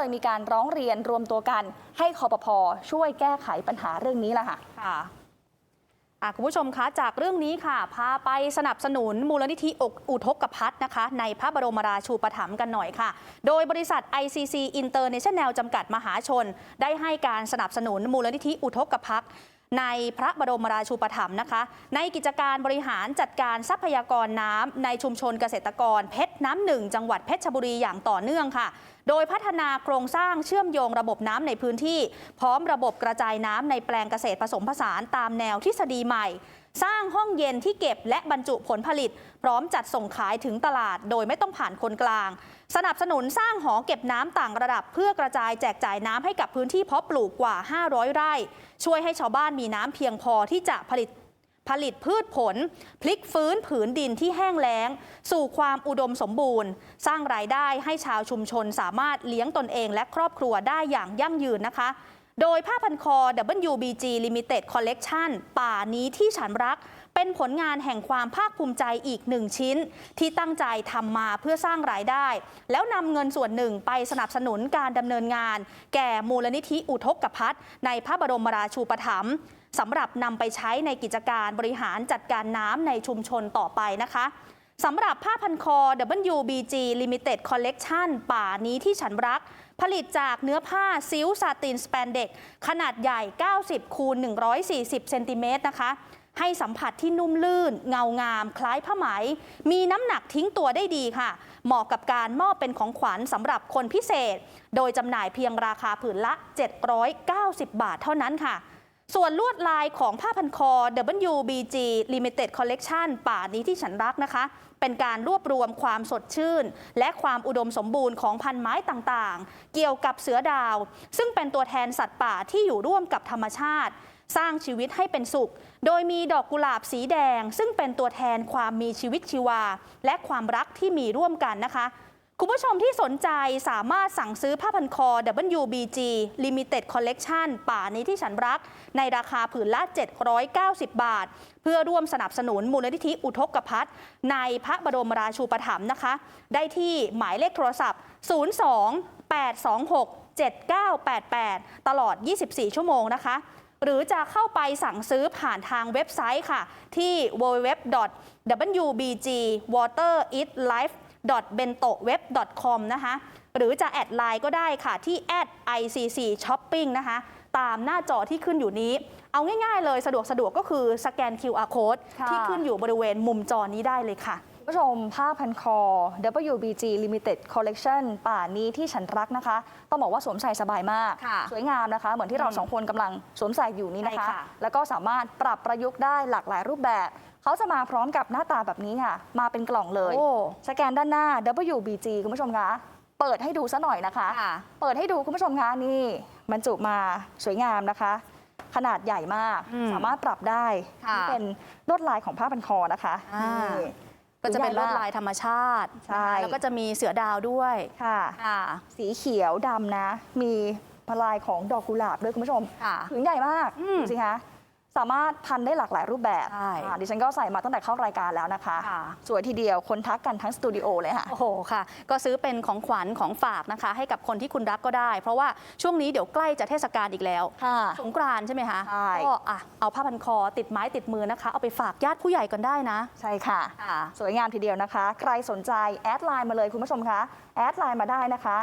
เลยมีการร้องเรียนรวมตัวกัน ให้คอปพช่วยแก้ไขปัญหาเรื่องนี้ละค่ะค่ะคุณผู้ชมคะจากเรื่องนี้ค่ะ พาไปสนับสนุนมูลนิธิอกอุทกพัฒนะคะ ในพระบรมราชูปถัมภ์กันหน่อยค่ะ โดยบริษัท ICC International จำกัดมหาชน ได้ให้การสนับสนุนมูลนิธิอุทกพัฒ ในพระบรมราชูปถัมภ์นะคะ ในกิจการบริหารจัดการทรัพยากรน้ำในชุมชนเกษตรกรเพชรน้ำหนึ่งจังหวัดเพชรบุรีอย่างต่อเนื่องค่ะ โดยพัฒนาโครงสร้างเชื่อมโยงระบบน้ำในพื้นที่ พร้อมระบบกระจายน้ำในแปลงเกษตรผสมผสานตามแนวทฤษฎีใหม่ สร้างห้องเย็นที่เก็บและบรรจุผลผลิต พร้อมจัดส่งขายถึงตลาดโดยไม่ต้องผ่านคนกลาง สนับสนุนสร้างหอเก็บน้ำต่างระดับ เพื่อกระจายแจกจ่ายน้ำให้กับพื้นที่เพาะปลูกกว่า 500 ไร่ ช่วยให้ชาวบ้านมีน้ำเพียงพอที่จะผลิตผลิตพืชผล พลิกฟื้นผืนดินที่แห้งแล้ง สู่ความอุดมสมบูรณ์ สร้างรายได้ให้ชาวชุมชนสามารถเลี้ยงตนเองและครอบครัวได้อย่างยั่งยืนนะคะ โดยผ้าพันคอ WBG Limited Collection ป่านี้ที่ฉันรัก เป็นผลงานแห่งความภาคภูมิใจอีกหนึ่งชิ้น ที่ตั้งใจทำมาเพื่อสร้างรายได้ แล้วนำเงินส่วนหนึ่งไปสนับสนุนการดำเนินงาน แก่มูลนิธิอุทกพัฒน์ในพระบรมราชูปถัมภ์สำหรับนำไปใช้ในกิจการบริหารจัดการน้ำในชุมชนต่อไปนะคะสำหรับผ้าพันคอ WBG Limited Collection ป่านี้ที่ฉันรัก ผลิตจากเนื้อผ้าซิลซาตินสแปนเด็ก ขนาดใหญ่ 90 คูณ 140 เซนติเมตรนะคะ ให้สัมผัสที่นุ่มลื่น เงางาม คล้ายผ้าไหม มีน้ำหนักทิ้งตัวได้ดีค่ะ เหมาะกับการมอบเป็นของขวัญสำหรับคนพิเศษ โดยจำหน่ายเพียงราคาผืนละ 790 บาทเท่านั้นค่ะ ส่วนลวดลายของผ้าพันคอ WBG Limited Collection ป่านี้ที่ฉันรักนะคะ เป็นการรวบรวมความสดชื่น และความอุดมสมบูรณ์ของพันไม้ต่างๆ เกี่ยวกับเสือดาว ซึ่งเป็นตัวแทนสัตว์ป่าที่อยู่ร่วมกับธรรมชาติ สร้างชีวิตให้เป็นสุข โดยมีดอกกุหลาบสีแดง ซึ่งเป็นตัวแทนความมีชีวิตชีวา และความรักที่มีร่วมกันนะคะ คุณผู้ชมที่สนใจสามารถสั่งซื้อผ้าพันคอ WBG Limited Collection ป่านี้ที่ฉันรัก ในราคาผืนละ 790 บาท เพื่อร่วมสนับสนุนมูลนิธิอุทกพัฒในพระบรมราชูปถัมภ์นะคะ ได้ที่หมายเลขโทรศัพท์ 02 826 7988 ตลอด 24 ชั่วโมงนะคะ หรือจะเข้าไปสั่งซื้อผ่านทางเว็บไซต์ค่ะ ที่ www.wbgwateritlife www.wbgwateritslife bentoweb.com นะคะหรือจะแอดไลน์ก็ได้ค่ะที่ @icc shopping นะคะตามหน้าจอที่ขึ้นอยู่นี้ เอาง่ายๆเลยสะดวกสะดวกก็คือสแกน QR code ค่ะที่ขึ้นอยู่บริเวณมุมจอนี้ได้เลยค่ะคุณผู้ชมผ้าพันคอ WBG Limited Collection ป่านี้ที่ฉันรักนะคะ ต้องบอกว่าสวมใส่สบายมากค่ะสวยงามนะคะ เหมือนที่เราอืมสองคนกำลังสวมใส่อยู่นี้นะคะใช่ค่ะแล้วก็สามารถปรับประยุกต์ได้หลากหลายรูปแบบ เขาจะมาพร้อมกับหน้าตาแบบนี้ค่ะ มาเป็นกล่องเลยโอ้สแกนด้านหน้า WBG คุณผู้ชมคะ เปิดให้ดูซะหน่อยนะคะค่ะเปิดให้ดูคุณผู้ชมคะนี่บรรจุมาสวยงามนะคะ ขนาดใหญ่มากอืมสามารถปรับได้ค่ะนี่เป็นลวดลายของผ้าพันคอนะคะอ่านี่ก็จะเป็นลวดลายธรรมชาติใช่นะคะแล้วก็จะมีเสือดาวด้วยค่ะค่ะสีเขียวดำนะ มีพลายของดอกกุหลาบด้วยคุณผู้ชมค่ะผืนใหญ่มากอืมดูสิคะ สามารถพันได้หลากหลายรูปแบบใช่ อ่าดิฉันก็ใส่มาตั้งแต่เข้ารายการแล้วนะคะ ค่ะ สวยทีเดียวคนทักกันทั้งสตูดิโอเลยค่ะ โอ้โหค่ะ ก็ซื้อเป็นของขวัญของฝากนะคะ ให้กับคนที่คุณรักก็ได้ เพราะว่าช่วงนี้เดี๋ยวใกล้จะเทศกาลอีกแล้ว ค่ะ สงกรานต์ใช่ไหมคะใช่ ก็อะเอาผ้าพันคอติดไม้ติดมือนะคะ เอาไปฝากญาติผู้ใหญ่กันได้นะ ใช่ค่ะ ค่ะ สวยงามทีเดียวนะคะ ใครสนใจแอดไลน์มาเลยคุณผู้ชมคะ แอดไลน์มาได้นะคะ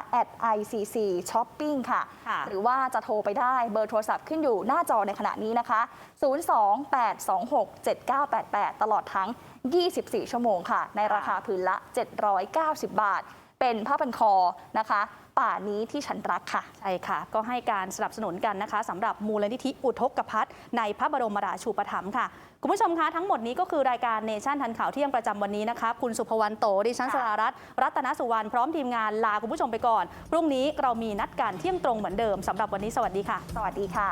@icc shopping ค่ะ ค่ะ หรือว่าจะโทรไปได้เบอร์โทรศัพท์ขึ้นอยู่หน้าจอในขณะนี้นะคะ028267988 ตลอดทั้ง 24 ชั่วโมงค่ะ ในราคาผืนละ 790 บาท เป็นผ้าพันคอนะคะป่านี้ที่ฉันรักค่ะ ใช่ค่ะ ก็ให้การสนับสนุนกันนะคะสำหรับมูลนิธิอุทกพัฒน์ในพระบรมราชูปถัมภ์ค่ะ คุณผู้ชมคะทั้งหมดนี้ก็คือรายการเนชั่นทันข่าวเที่ยงประจำวันนี้นะคะ คุณสุภวรรณโต ดิฉันค่ะสรารัตน์รัตนสุวรรณพร้อมทีมงานลาคุณผู้ชมไปก่อน พรุ่งนี้เรามีนัดการเที่ยงตรงเหมือนเดิมสำหรับวันนี้สวัสดีค่ะ สวัสดีค่ะ